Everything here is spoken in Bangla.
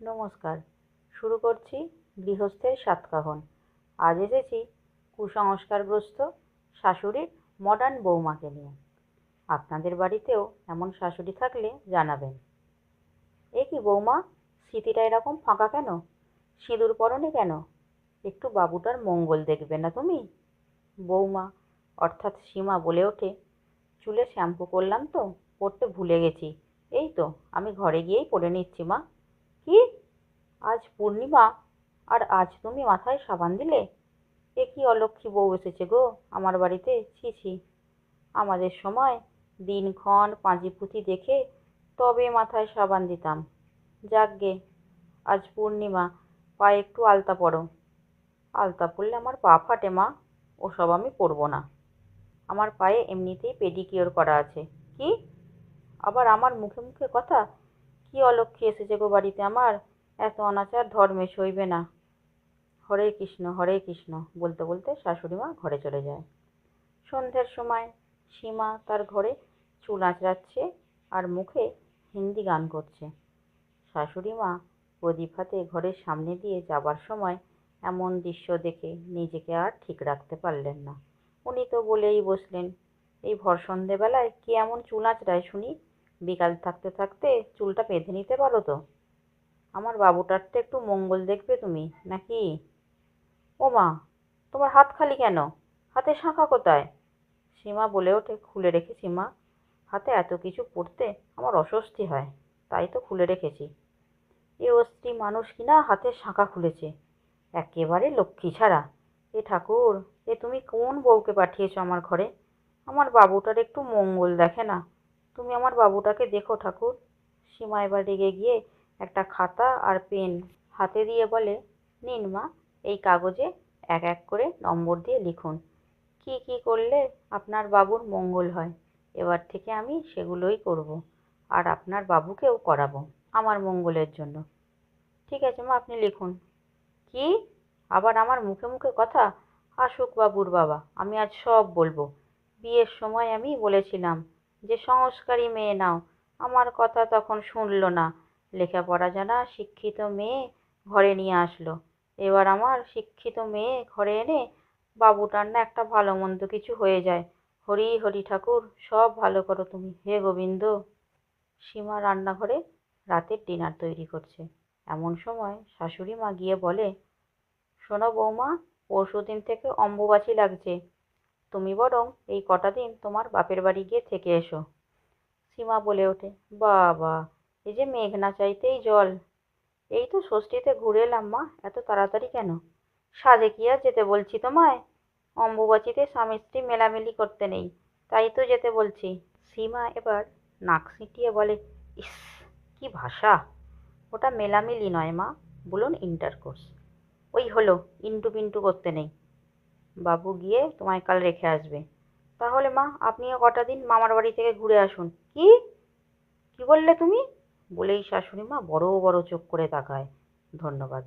নমস্কার। শুরু করছি গৃহস্থের সাতকাহন। আজ এসেছি কুসংস্কারগ্রস্ত শাশুড়ির মডার্ন বৌমাকে নিয়ে। আপনাদের বাড়িতেও এমন শাশুড়ি থাকলে জানাবেন। এ কি বৌমা, স্মৃতিটা এরকম ফাঁকা কেন? সিঁদুর পরনে কেন? একটু বাবুটার মঙ্গল দেখবে না তুমি? বৌমা, অর্থাৎ সীমা বলে ওঠে, চুলে শ্যাম্পু করলাম তো পরতে ভুলে গেছি। এই তো, আমি ঘরে গিয়েই পরে নিচ্ছি মা। কি? আজ পূর্ণিমা আর আজ তুমি মাথায় সাবান দিলে? এ কি অলক্ষী বউ এসেছে গো আমার বাড়িতে? ছি ছি। আমাদের সময় দিনক্ষণ পাঁজি পুঁথি দেখে তবে মাথায় সাবান দিতাম। যাকগে আজ পূর্ণিমা, পায়ে একটু আলতা পরো। আলতা পরলে আমার পা ফাটে মা, ওসব আমি পরবো না। আমার পায়ে এমনিতেই পেডিকিওর করা আছে। কি? আবার আমার মুখে মুখে কথা কি অলক্ষী এসেছে গো বাড়িতে আমার? এত অনাচার, ধর্মে সইবে না। হরে কৃষ্ণ হরে কৃষ্ণ, বলতে বলতে শাশুড়ি মা ঘরে চলে যায়। সন্ধ্যের সময় সীমা তার ঘরে চুল আঁচড়াচ্ছে আর মুখে হিন্দি গান করছে। শাশুড়ি মা প্রদীপ হাতে ঘরের সামনে দিয়ে যাবার সময় এমন দৃশ্য দেখে নিজেকে আর ঠিক রাখতে পারলেন না। উনি তো বলেই বসলেন, এই ভর সন্ধেবেলায় কে এমন চুল আঁচড়ায় শুনি? বিকাল থাকতে থাকতে চুলটা বেঁধে নিতে পারো তো? আমার বাবুটার তো একটু মঙ্গল দেখবে তুমি, নাকি? ও মা, তোমার হাত খালি কেন? হাতে শাঁখা কোথায়? সীমা বলে ওঠে, খুলে রেখেছি মা হাতে এত কিছু পড়তে আমার অস্বস্তি হয়, তাই তো খুলে রেখেছি। এ অস্ত্রী মানুষ কিনা হাতের শাঁখা খুলেছে, একেবারে লক্ষ্মী ছাড়া। এ ঠাকুর, এ তুমি কোন বউকে পাঠিয়েছো আমার ঘরে? আমার বাবুটার একটু মঙ্গল দেখে না। তুমি আমার বাবুটাকে দেখো ঠাকুর। সীমা এবার রেগে গিয়ে একটা খাতা আর পেন হাতে দিয়ে বলে, নিন মা, এই কাগজে এক এক করে নম্বর দিয়ে লিখুন। কি কি করলে আপনার বাবুর মঙ্গল হয়, এবার থেকে আমি সেগুলোই করব আর আপনার বাবুকেও করাবো আমার মঙ্গলের জন্য। ঠিক আছে মা, আপনি লিখুন। কি? আবার আমার মুখে মুখে কথা? আসুক বাবুর বাবা, আমি আজ সব বলব। বিয়ের সময় আমি বলেছিলাম যে সংস্কারী মেয়ে নাও। আমার কথা তখন শুনলো না। লেখাপড়া জানা শিক্ষিত মেয়ে ঘরে নিয়ে আসলো। এবার আমার শিক্ষিত মেয়ে ঘরে এনে বাবুটার না একটা ভালো মন্দ কিছু হয়ে যায়। হরি হরি ঠাকুর, সব ভালো করো তুমি। হে গোবিন্দ। সীমা রান্নাঘরে রাতের ডিনার তৈরি করছে। এমন সময় শাশুড়ি মা গিয়ে বলে, শোনো বৌমা পরশু দিন থেকে অম্বুবাচী লাগছে। তুমি বরং এই কটা দিন তোমার বাপের বাড়ি গিয়ে থেকে এসো। সীমা বলে ওঠে, বাবা, এই যে মেঘ না চাইতেই জল। এই তো ষষ্ঠীতে ঘুরে এলাম মা, এত তাড়াতাড়ি কেন? সাজে কি আর যেতে বলছি তোমায়? অম্বুবাচীতে স্বামী স্ত্রী মেলামেলি করতে নেই, তাই তো যেতে বলছি। সীমা এবার নাক সিঁটিয়ে বলে, ইস, কি ভাষা। ওটা মেলামেলি নয় মা, বলুন ইন্টারকোর্স ওই হলো, ইন্টু পিন্টু করতে নেই। বাবু গিয়ে তোমায় কাল রেখে আসবে। তাহলে মা, আপনিও কটা দিন মামার বাড়ি থেকে ঘুরে আসুন। কি? কি বললে তুমি? বলেই শাশুড়ি মা বড় বড় চোখ করে তাকায়। ধন্যবাদ।